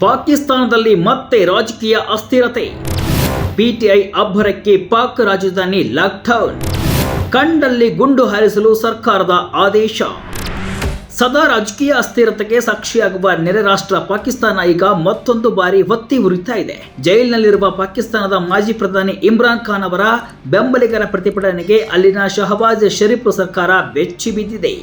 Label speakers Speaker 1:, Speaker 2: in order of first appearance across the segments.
Speaker 1: ಪಾಕಿಸ್ತಾನದಲ್ಲಿ ಮತ್ತೆ ರಾಜಕೀಯ ಅಸ್ಥಿರತೆ. ಪಿಟಿಐ ಅಬ್ಬರಕ್ಕೆ ಪಾಕ್ ರಾಜಧಾನಿ ಲಾಕ್ಡೌನ್. ಕಂಡಲ್ಲಿ ಗುಂಡು ಹಾರಿಸಲು ಸರ್ಕಾರದ ಆದೇಶ. ಸದಾ ರಾಜಕೀಯ ಅಸ್ಥಿರತೆಗೆ ಸಾಕ್ಷಿಯಾಗುವ ನೆರೆ ರಾಷ್ಟ್ರ ಪಾಕಿಸ್ತಾನ ಈಗ ಮತ್ತೊಂದು ಬಾರಿ ಒತ್ತಿ ಉರಿತಾ ಇದೆ. ಜೈಲಿನಲ್ಲಿರುವ ಪಾಕಿಸ್ತಾನದ ಮಾಜಿ ಪ್ರಧಾನಿ ಇಮ್ರಾನ್ ಖಾನ್ ಅವರ ಬೆಂಬಲಿಗರ ಪ್ರತಿಭಟನೆಗೆ ಅಲ್ಲಿನ ಶಹಬಾಜ್ ಶರೀಫ್ ಸರ್ಕಾರ ಬೆಚ್ಚಿ ಬಿದ್ದಿದೆ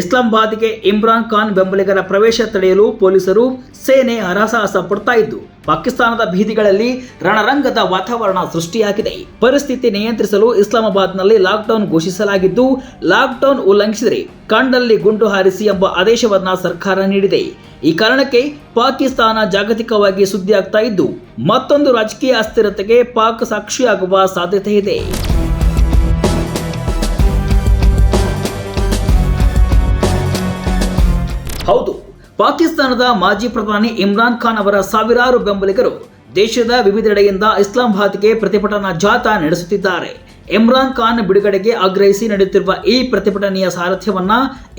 Speaker 1: ಇಸ್ಲಾಮಾಬಾದ್ಗೆ ಇಮ್ರಾನ್ ಖಾನ್ ಬೆಂಬಲಿಗರ ಪ್ರವೇಶ ತಡೆಯಲು ಪೊಲೀಸರು ಸೇನೆ ಹರಸಾಹಸ ಪಡ್ತಾ ಇದ್ದು, ಪಾಕಿಸ್ತಾನದ ಬೀದಿಗಳಲ್ಲಿ ರಣರಂಗದ ವಾತಾವರಣ ಸೃಷ್ಟಿಯಾಗಿದೆ. ಪರಿಸ್ಥಿತಿ ನಿಯಂತ್ರಿಸಲು ಇಸ್ಲಾಮಾಬಾದ್ನಲ್ಲಿ ಲಾಕ್ಡೌನ್ ಘೋಷಿಸಲಾಗಿದ್ದು, ಲಾಕ್ಡೌನ್ ಉಲ್ಲಂಘಿಸಿದರೆ ಕಣ್ಣಲ್ಲಿ ಗುಂಡು ಹಾರಿಸಿ ಎಂಬ ಆದೇಶವನ್ನ ಸರ್ಕಾರ ನೀಡಿದೆ. ಈ ಕಾರಣಕ್ಕೆ ಪಾಕಿಸ್ತಾನ ಜಾಗತಿಕವಾಗಿ ಸುದ್ದಿಯಾಗ್ತಾ ಇದ್ದು, ಮತ್ತೊಂದು ರಾಜಕೀಯ ಅಸ್ಥಿರತೆಗೆ ಪಾಕ್ ಸಾಕ್ಷಿಯಾಗುವ ಸಾಧ್ಯತೆ ಇದೆ. ಪಾಕಿಸ್ತಾನದ ಮಾಜಿ ಪ್ರಧಾನಿ ಇಮ್ರಾನ್ ಖಾನ್ ಅವರ ಸಾವಿರಾರು ಬೆಂಬಲಿಗರು ದೇಶದ ವಿವಿಧೆಡೆಯಿಂದ ಇಸ್ಲಾಮಾಬಾದ್ಗೆ ಪ್ರತಿಭಟನಾ ಜಾಥಾ ನಡೆಸುತ್ತಿದ್ದಾರೆ. ಇಮ್ರಾನ್ ಖಾನ್ ಬಿಡುಗಡೆಗೆ ಆಗ್ರಹಿಸಿ ನಡೆಯುತ್ತಿರುವ ಈ ಪ್ರತಿಭಟನೆಯ ಸಾರಥ್ಯವನ್ನ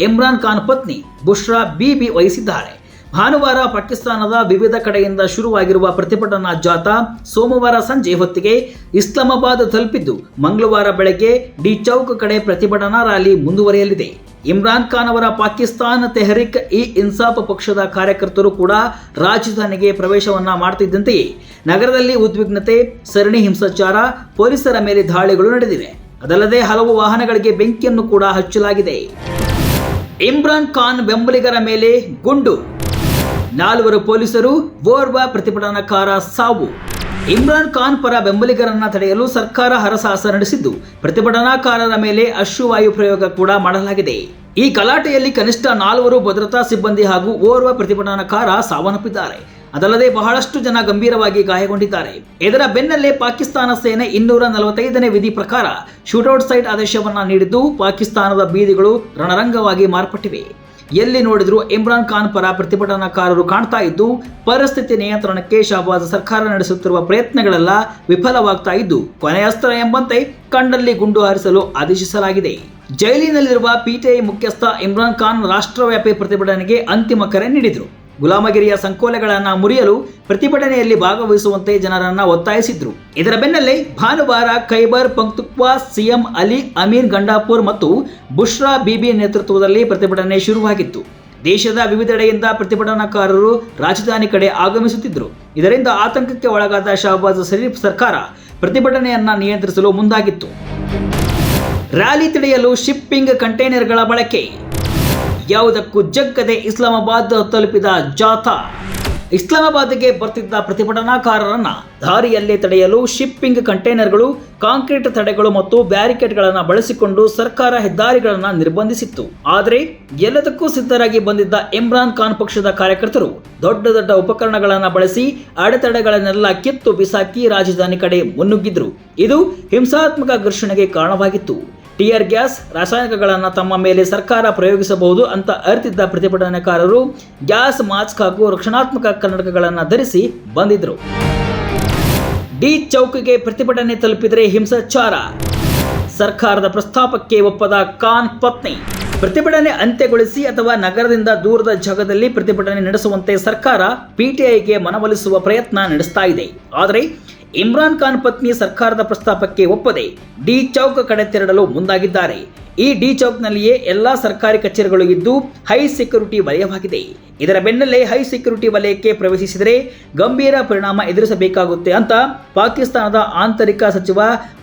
Speaker 1: ಇಮ್ರಾನ್ ಖಾನ್ ಪತ್ನಿ ಬುಷ್ರಾ ಬಿಬಿ ವಹಿಸಿದ್ದಾರೆ. ಭಾನುವಾರ ಪಾಕಿಸ್ತಾನದ ವಿವಿಧ ಕಡೆಯಿಂದ ಶುರುವಾಗಿರುವ ಪ್ರತಿಭಟನಾ ಜಾಥಾ ಸೋಮವಾರ ಸಂಜೆ ಹೊತ್ತಿಗೆ ಇಸ್ಲಾಮಾಬಾದ್ ತಲುಪಿದ್ದು, ಮಂಗಳವಾರ ಬೆಳಗ್ಗೆ ಡಿ ಚೌಕ್ ಕಡೆ ಪ್ರತಿಭಟನಾ ರ್ಯಾಲಿ ಮುಂದುವರಿಯಲಿದೆ. ಇಮ್ರಾನ್ ಖಾನ್ ಅವರ ಪಾಕಿಸ್ತಾನ್ ತೆಹರಿಕ್ ಇ ಇನ್ಸಾಫ್ ಪಕ್ಷದ ಕಾರ್ಯಕರ್ತರು ಕೂಡ ರಾಜಧಾನಿಗೆ ಪ್ರವೇಶವನ್ನ ಮಾಡ್ತಿದ್ದಂತೆಯೇ, ನಗರದಲ್ಲಿ ಉದ್ವಿಗ್ನತೆ, ಸರಣಿ ಹಿಂಸಾಚಾರ, ಪೊಲೀಸರ ಮೇಲೆ ದಾಳಿಗಳು ನಡೆದಿವೆ. ಅದಲ್ಲದೆ ಹಲವು ವಾಹನಗಳಿಗೆ ಬೆಂಕಿಯನ್ನು ಕೂಡ ಹಚ್ಚಲಾಗಿದೆ. ಇಮ್ರಾನ್ ಖಾನ್ ಬೆಂಬಲಿಗರ ಮೇಲೆ ಗುಂಡು. ನಾಲ್ವರು ಪೊಲೀಸರು ಓರ್ವ ಪ್ರತಿಭಟನಾಕಾರ ಸಾವು. ಇಮ್ರಾನ್ ಖಾನ್ ಪರ ಬೆಂಬಲಿಗರನ್ನ ತಡೆಯಲು ಸರ್ಕಾರ ಹರಸಾಹಸ ನಡೆಸಿದ್ದು, ಪ್ರತಿಭಟನಾಕಾರರ ಮೇಲೆ ಅಶ್ರುವಾಯು ಪ್ರಯೋಗ ಕೂಡ ಮಾಡಲಾಗಿದೆ. ಈ ಗಲಾಟೆಯಲ್ಲಿ ಕನಿಷ್ಠ ನಾಲ್ವರು ಭದ್ರತಾ ಸಿಬ್ಬಂದಿ ಹಾಗೂ ಓರ್ವ ಪ್ರತಿಭಟನಾಕಾರ ಸಾವನ್ನಪ್ಪಿದ್ದಾರೆ. ಅದಲ್ಲದೆ ಬಹಳಷ್ಟು ಜನ ಗಂಭೀರವಾಗಿ ಗಾಯಗೊಂಡಿದ್ದಾರೆ. ಇದರ ಬೆನ್ನಲ್ಲೇ ಪಾಕಿಸ್ತಾನ ಸೇನೆ ಇನ್ನೂರ ನಲವತ್ತೈದನೇ ವಿಧಿ ಪ್ರಕಾರ ಶೂಟೌಟ್ ಸೈಟ್ ಆದೇಶವನ್ನ ನೀಡಿದ್ದು, ಪಾಕಿಸ್ತಾನದ ಬೀದಿಗಳು ರಣರಂಗವಾಗಿ ಮಾರ್ಪಟ್ಟಿವೆ. ಎಲ್ಲಿ ನೋಡಿದ್ರು ಇಮ್ರಾನ್ ಖಾನ್ ಪರ ಪ್ರತಿಭಟನಾಕಾರರು ಕಾಣ್ತಾ ಇದ್ದು, ಪರಿಸ್ಥಿತಿ ನಿಯಂತ್ರಣಕ್ಕೆ ಶಹಬಾಜ್ ಸರ್ಕಾರ ನಡೆಸುತ್ತಿರುವ ಪ್ರಯತ್ನಗಳೆಲ್ಲ ವಿಫಲವಾಗ್ತಾ ಇದ್ದು ಕೊನೆಯಸ್ತ್ರ ಎಂಬಂತೆ ಕಂಡಲ್ಲಿ ಗುಂಡು ಹಾರಿಸಲು ಆದೇಶಿಸಲಾಗಿದೆ. ಜೈಲಿನಲ್ಲಿರುವ ಪಿಟಿಐ ಮುಖ್ಯಸ್ಥ ಇಮ್ರಾನ್ ಖಾನ್ ರಾಷ್ಟ್ರವ್ಯಾಪಿ ಪ್ರತಿಭಟನೆಗೆ ಅಂತಿಮ ಕರೆ ನೀಡಿದರು. ಗುಲಾಮಗಿರಿಯ ಸಂಕೋಲೆಗಳನ್ನು ಮುರಿಯಲು ಪ್ರತಿಭಟನೆಯಲ್ಲಿ ಭಾಗವಹಿಸುವಂತೆ ಜನರನ್ನು ಒತ್ತಾಯಿಸಿದ್ರು. ಇದರ ಬೆನ್ನಲ್ಲೇ ಭಾನುವಾರ ಖೈಬರ್ ಪಂಕ್ತುಕ್ವಾ ಸಿಎಂ ಅಲಿ ಅಮೀರ್ ಗಂಡಾಪುರ್ ಮತ್ತು ಬುಷ್ರಾ ಬಿಬಿ ನೇತೃತ್ವದಲ್ಲಿ ಪ್ರತಿಭಟನೆ ಶುರುವಾಗಿತ್ತು. ದೇಶದ ವಿವಿಧೆಡೆಯಿಂದ ಪ್ರತಿಭಟನಾಕಾರರು ರಾಜಧಾನಿ ಕಡೆ ಆಗಮಿಸುತ್ತಿದ್ದರು ಇದರಿಂದ ಆತಂಕಕ್ಕೆ ಒಳಗಾದ ಶಹಬಾಜ್ ಶರೀಫ್ ಸರ್ಕಾರ ಪ್ರತಿಭಟನೆಯನ್ನ ನಿಯಂತ್ರಿಸಲು ಮುಂದಾಗಿತ್ತು. ರ್ಯಾಲಿ ತಡೆಯಲು ಶಿಪ್ಪಿಂಗ್ ಕಂಟೈನರ್ಗಳ ಬಳಕೆ. ಯಾವುದಕ್ಕೂ ಜಗ್ಗದೆ ಇಸ್ಲಾಮಾಬಾದ್ ತಲುಪಿದ ಜಾಥಾ. ಇಸ್ಲಾಮಾಬಾದ್ಗೆ ಬರ್ತಿದ್ದ ಪ್ರತಿಭಟನಾಕಾರರನ್ನ ದಾರಿಯಲ್ಲೇ ತಡೆಯಲು ಶಿಪ್ಪಿಂಗ್ ಕಂಟೈನರ್ಗಳು, ಕಾಂಕ್ರೀಟ್ ತಡೆಗಳು ಮತ್ತು ಬ್ಯಾರಿಕೇಡ್ಗಳನ್ನು ಬಳಸಿಕೊಂಡು ಸರ್ಕಾರ ಹೆದ್ದಾರಿಗಳನ್ನು ನಿರ್ಬಂಧಿಸಿತ್ತು. ಆದರೆ ಎಲ್ಲದಕ್ಕೂ ಸಿದ್ಧರಾಗಿ ಬಂದಿದ್ದ ಇಮ್ರಾನ್ ಖಾನ್ ಪಕ್ಷದ ಕಾರ್ಯಕರ್ತರು ದೊಡ್ಡ ದೊಡ್ಡ ಉಪಕರಣಗಳನ್ನು ಬಳಸಿ ಅಡೆತಡೆಗಳನ್ನೆಲ್ಲ ಕಿತ್ತು ಬಿಸಾಕಿ ರಾಜಧಾನಿ ಕಡೆ ಮುನ್ನುಗ್ಗಿದ್ರು. ಇದು ಹಿಂಸಾತ್ಮಕ ಘರ್ಷಣೆಗೆ ಕಾರಣವಾಗಿತ್ತು. ಟಿಯರ್ ಗ್ಯಾಸ್ ರಾಸಾಯನಿಕಗಳನ್ನು ತಮ್ಮ ಮೇಲೆ ಸರ್ಕಾರ ಪ್ರಯೋಗಿಸಬಹುದು ಅಂತ ಅರಿತಿದ್ದ ಪ್ರತಿಭಟನಾಕಾರರು ಗ್ಯಾಸ್ ಮಾಸ್ಕ್ ಹಾಗೂ ರಕ್ಷಣಾತ್ಮಕ ಕನ್ನಡಕಗಳನ್ನು ಧರಿಸಿ ಬಂದಿದ್ದರು ಡಿ ಚೌಕಿಗೆ ಪ್ರತಿಭಟನೆ ತಲುಪಿದರೆ ಹಿಂಸಾಚಾರ. ಸರ್ಕಾರದ ಪ್ರಸ್ತಾಪಕ್ಕೆ ಒಪ್ಪದ ಖಾನ್ ಪತ್ನಿ. ಪ್ರತಿಭಟನೆ ಅಂತ್ಯಗೊಳಿಸಿ ಅಥವಾ ನಗರದಿಂದ ದೂರದ ಜಾಗದಲ್ಲಿ ಪ್ರತಿಭಟನೆ ನಡೆಸುವಂತೆ ಸರ್ಕಾರ ಪಿಟಿಐಗೆ ಮನವೊಲಿಸುವ ಪ್ರಯತ್ನ ನಡೆಸ್ತಾ ಇದೆ. ಆದರೆ ಇಮ್ರಾನ್ ಖಾನ್ ಪತ್ನಿ ಸರ್ಕಾರದ ಪ್ರಸ್ತಾಪಕ್ಕೆ ಒಪ್ಪದೆ ಡಿ ಚೌಕ್ ಕಡೆ ತೆರಳಲು ಮುಂದಾಗಿದ್ದಾರೆ. ಈ ಡಿ ಚೌಕ್ನಲ್ಲಿಯೇ ಎಲ್ಲಾ ಸರ್ಕಾರಿ ಕಚೇರಿಗಳು ಇದ್ದು ಹೈ ಸೆಕ್ಯೂರಿಟಿ ವಲಯವಾಗಿದೆ. ಇದರ ಬೆನ್ನಲ್ಲೇ ಹೈ ಸೆಕ್ಯೂರಿಟಿ ವಲಯಕ್ಕೆ ಪ್ರವೇಶಿಸಿದರೆ ಗಂಭೀರ ಪರಿಣಾಮ ಎದುರಿಸಬೇಕಾಗುತ್ತೆ ಅಂತ ಪಾಕಿಸ್ತಾನದ ಆಂತರಿಕ ಸಚಿವ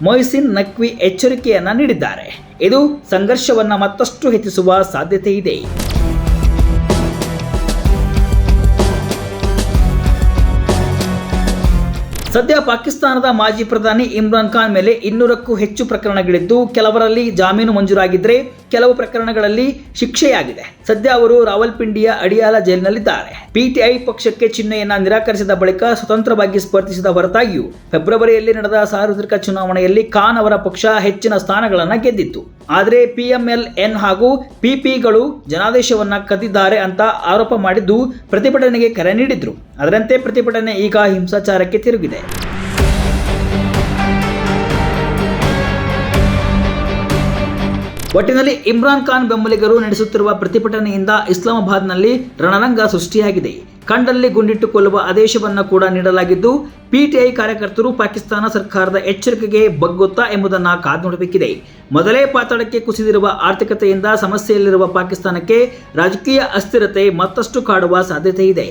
Speaker 1: ಮೊಯ್ಸಿನ್ ನಕ್ವಿ ಎಚ್ಚರಿಕೆಯನ್ನ ನೀಡಿದ್ದಾರೆ. ಇದು ಸಂಘರ್ಷವನ್ನ ಮತ್ತಷ್ಟು ಹೆಚ್ಚಿಸುವ ಸಾಧ್ಯತೆ ಇದೆ ಸದ್ಯ ಪಾಕಿಸ್ತಾನದ ಮಾಜಿ ಪ್ರಧಾನಿ ಇಮ್ರಾನ್ ಖಾನ್ ಮೇಲೆ ಇನ್ನೂರಕ್ಕೂ ಹೆಚ್ಚು ಪ್ರಕರಣಗಳಿದ್ದು, ಕೆಲವರಲ್ಲಿ ಜಾಮೀನು ಮಂಜೂರಾಗಿದ್ದರೆ ಕೆಲವು ಪ್ರಕರಣಗಳಲ್ಲಿ ಶಿಕ್ಷೆಯಾಗಿದೆ. ಸದ್ಯ ಅವರು ರಾವಲ್ಪಿಂಡಿಯ ಅಡಿಯಾಲ ಜೈಲಿನಲ್ಲಿದ್ದಾರೆ. ಪಿಟಿಐ ಪಕ್ಷಕ್ಕೆ ಚಿಹ್ನೆಯನ್ನ ನಿರಾಕರಿಸಿದ ಬಳಿಕ ಸ್ವತಂತ್ರವಾಗಿ ಸ್ಪರ್ಧಿಸಿದ ಹೊರತಾಗಿಯೂ, ಫೆಬ್ರವರಿಯಲ್ಲಿ ನಡೆದ ಸಾರ್ವತ್ರಿಕ ಚುನಾವಣೆಯಲ್ಲಿ ಖಾನ್ ಅವರ ಪಕ್ಷ ಹೆಚ್ಚಿನ ಸ್ಥಾನಗಳನ್ನು ಗೆದ್ದಿತ್ತು. ಆದರೆ ಪಿಎಂಎಲ್ ಎನ್ ಹಾಗೂ ಪಿಪಿಗಳು ಜನಾದೇಶವನ್ನ ಕದ್ದಿದ್ದಾರೆ ಅಂತ ಆರೋಪ ಮಾಡಿದ್ದು ಪ್ರತಿಭಟನೆಗೆ ಕರೆ ನೀಡಿದ್ರು. ಅದರಂತೆ ಪ್ರತಿಭಟನೆ ಈಗ ಹಿಂಸಾಚಾರಕ್ಕೆ ತಿರುಗಿದೆ. ಒಟ್ಟಿನಲ್ಲಿ ಇಮ್ರಾನ್ ಖಾನ್ ಬೆಂಬಲಿಗರು ನಡೆಸುತ್ತಿರುವ ಪ್ರತಿಭಟನೆಯಿಂದ ಇಸ್ಲಾಮಾಬಾದ್ನಲ್ಲಿ ರಣರಂಗ ಸೃಷ್ಟಿಯಾಗಿದೆ. ಕಂಡಲ್ಲಿ ಗುಂಡಿಟ್ಟುಕೊಳ್ಳುವ ಆದೇಶವನ್ನು ಕೂಡ ನೀಡಲಾಗಿದ್ದು, ಪಿಟಿಐ ಕಾರ್ಯಕರ್ತರು ಪಾಕಿಸ್ತಾನ ಸರ್ಕಾರದ ಎಚ್ಚರಿಕೆಗೆ ಬಗ್ಗುತ್ತಾ ಎಂಬುದನ್ನು ಕಾದು ನೋಡಬೇಕಿದೆ ಮೊದಲೇ ಪಾತಾಳಕ್ಕೆ ಕುಸಿದಿರುವ ಆರ್ಥಿಕತೆಯಿಂದ ಸಮಸ್ಯೆಯಲ್ಲಿರುವ ಪಾಕಿಸ್ತಾನಕ್ಕೆ ರಾಜಕೀಯ ಅಸ್ಥಿರತೆ ಮತ್ತಷ್ಟು ಕಾಡುವ ಸಾಧ್ಯತೆ ಇದೆ